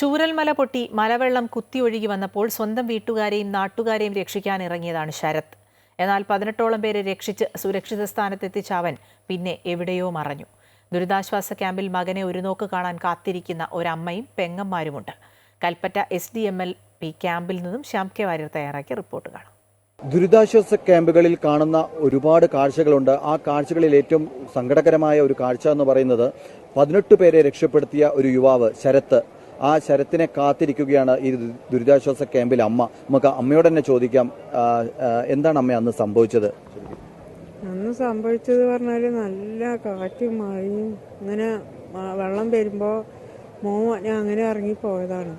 ചൂരൽമല പൊട്ടി മലവെള്ളം കുത്തിയൊഴുകി വന്നപ്പോൾ സ്വന്തം വീട്ടുകാരെയും നാട്ടുകാരെയും രക്ഷിക്കാൻ ഇറങ്ങിയതാണ് ശരത്. എന്നാൽ പതിനെട്ടോളം പേരെ രക്ഷിച്ച് സുരക്ഷിത സ്ഥാനത്തെത്തിച്ച അവൻ പിന്നെ എവിടെയോ മറഞ്ഞു. ദുരിതാശ്വാസ ക്യാമ്പിൽ മകനെ ഒരു നോക്ക് കാണാൻ കാത്തിരിക്കുന്ന ഒരമ്മയും പെങ്ങന്മാരുമുണ്ട്. Kalpetta S D M L P ക്യാമ്പിൽ നിന്നും ശ്യാം കെ വാര്യർ തയ്യാറാക്കിയ റിപ്പോർട്ട് കാണാം. ദുരിതാശ്വാസ ക്യാമ്പുകളിൽ കാണുന്ന ഒരുപാട് കാഴ്ചകളുണ്ട്. ആ കാഴ്ചകളിൽ ഏറ്റവും സങ്കടകരമായ ഒരു കാഴ്ച എന്ന് പറയുന്നത് പതിനെട്ട് പേരെ രക്ഷപ്പെടുത്തിയ ഒരു യുവാവ് ശരത്ത്. ആ ശരത്തിനെ കാത്തിരിക്കുകയാണ് ഈ ദുരിതാശ്വാസ ക്യാമ്പിൽ അമ്മ. നമുക്ക് അമ്മയോട് തന്നെ ചോദിക്കാം എന്താണ് അമ്മ അന്ന് സംഭവിച്ചത്? അന്ന് സംഭവിച്ചത് പറഞ്ഞാൽ നല്ല കാറ്റും മഴയും. അങ്ങനെ വെള്ളം വരുമ്പോ മോൻ ഞാൻ അങ്ങനെ ഇറങ്ങി പോയതാണ്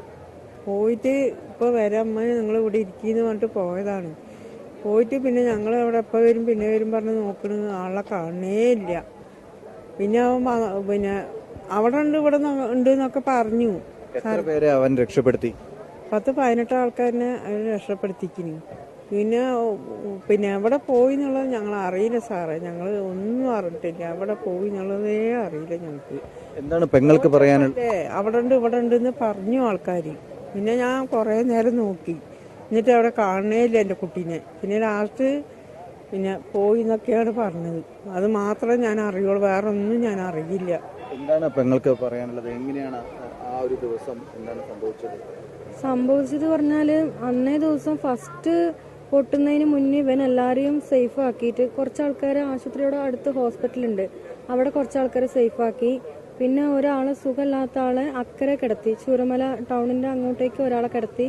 പോയിട്ട് ഇപ്പൊ വരാം അമ്മ ഞങ്ങൾ ഇവിടെ ഇരിക്കുന്നു പറഞ്ഞിട്ട് പോയതാണ്. പോയിട്ട് പിന്നെ ഞങ്ങൾ അവിടെ എപ്പോൾ വരും പിന്നെ വരും പറഞ്ഞ് നോക്കണ ആളെ കാണേ ഇല്ല. പിന്നെ അവൻ പിന്നെ അവിടെ ഉണ്ട് ഇവിടെ ഉണ്ട് എന്നൊക്കെ പറഞ്ഞു. എത്ര പേരെ അവൻ രക്ഷപ്പെടുത്തി? പത്ത് പതിനെട്ട് ആൾക്കാരനെ അവർ രക്ഷപ്പെടുത്തിക്കുന്നു പിന്നെ പിന്നെ എവിടെ പോയി എന്നുള്ളത് ഞങ്ങൾ അറിയില്ല സാറേ. ഞങ്ങൾ ഒന്നും അറിഞ്ഞിട്ടില്ല. എവിടെ പോയി എന്നുള്ളതേ അറിയില്ല ഞങ്ങൾക്ക്. എന്താണ് പെങ്ങൾക്ക് പറയാനുള്ളത് അവിടെ ഉണ്ട് ഇവിടെ ഉണ്ടെന്ന് പറഞ്ഞു ആൾക്കാർ പിന്നെ ഞാൻ കുറേ നേരം നോക്കി. എന്നിട്ട് അവിടെ കാണണേ ഇല്ല എന്റെ കുട്ടീനെ. പിന്നെ ലാസ്റ്റ് പിന്നെ പോയി എന്നൊക്കെയാണ് പറഞ്ഞത്. അത് മാത്രമേ ഞാൻ അറിയുള്ളൂ. വേറെ ഒന്നും ഞാൻ അറിയില്ല. എന്താണ് പെങ്ങൾക്ക് പറയാനുള്ളത്? എങ്ങനെയാണ് ആ ഒരു ദിവസം എന്താണ് സംഭവിച്ചത്? സംഭവിച്ചത് പറഞ്ഞാൽ അന്നേ ദിവസം ഫസ്റ്റ് പൊട്ടുന്നതിന് മുന്നേ ഇവൻ എല്ലാരെയും സേഫ് ആക്കിയിട്ട് കുറച്ച് ആൾക്കാരെ ആശുപത്രിയുടെ അടുത്ത് ഹോസ്പിറ്റലുണ്ട്. അവിടെ കുറച്ച് ആൾക്കാരെ സേഫ് ആക്കി. പിന്നെ ഒരാളെ സുഖമില്ലാത്ത ആളെ അക്കരെ കിടത്തി. ചൂരമല ടൗണിന്റെ അങ്ങോട്ടേക്ക് ഒരാളെ കിടത്തി.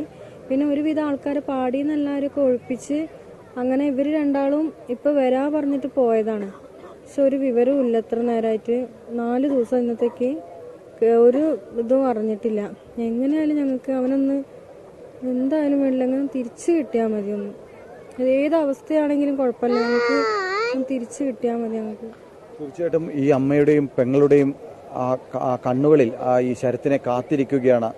പിന്നെ ഒരുവിധം ആൾക്കാരെ പാടിയെന്ന് ഒക്കെ ഒഴിപ്പിച്ച് അങ്ങനെ ഇവർ രണ്ടാളും ഇപ്പൊ വരാ പറഞ്ഞിട്ട് പോയതാണ്. പക്ഷെ ഒരു വിവരവും ഇല്ല. എത്ര നേരമായിട്ട് നാല് ദിവസം ഇന്നത്തേക്ക് ഒരു ഇതും അറിഞ്ഞിട്ടില്ല. എങ്ങനെയായാലും ഞങ്ങൾക്ക് അവനൊന്ന് എന്തായാലും വേണ്ടില്ല അങ്ങനെ തിരിച്ചു കിട്ടിയാൽ മതി ഒന്ന്. ഏത് അവസ്ഥയാണെങ്കിലും കുഴപ്പമില്ല. ഞങ്ങൾക്ക് തിരിച്ചു കിട്ടിയാൽ മതി ഞങ്ങൾക്ക്. തീർച്ചയായിട്ടും ഈ അമ്മയുടെയും പെങ്ങളുടെയും ആ കണ്ണുകളിൽ ആ ഈ ശരത്തിനെ കാത്തിരിക്കുകയാണ്.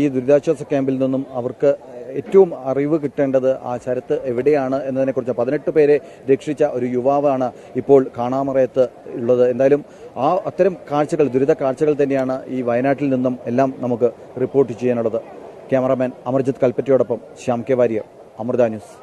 ഈ ദുരിതാശ്വാസ ക്യാമ്പിൽ നിന്നും അവർക്ക് ഏറ്റവും അറിവ് കിട്ടേണ്ടത് ആ ശരത്ത് എവിടെയാണ് എന്നതിനെക്കുറിച്ച് പതിനെട്ട് പേരെ രക്ഷിച്ച ഒരു യുവാവാണ് ഇപ്പോൾ കാണാമറയത്ത് ഉള്ളത്. എന്തായാലും ആ അത്തരം കാഴ്ചകൾ ദുരിത കാഴ്ചകൾ തന്നെയാണ് ഈ വയനാട്ടിൽ നിന്നും എല്ലാം നമുക്ക് റിപ്പോർട്ട് ചെയ്യാനുള്ളത്. ക്യാമറാമാൻ അമർജിത് കൽപ്പറ്റയോടൊപ്പം ശ്യാം കെ വാര്യർ അമൃത ന്യൂസ്.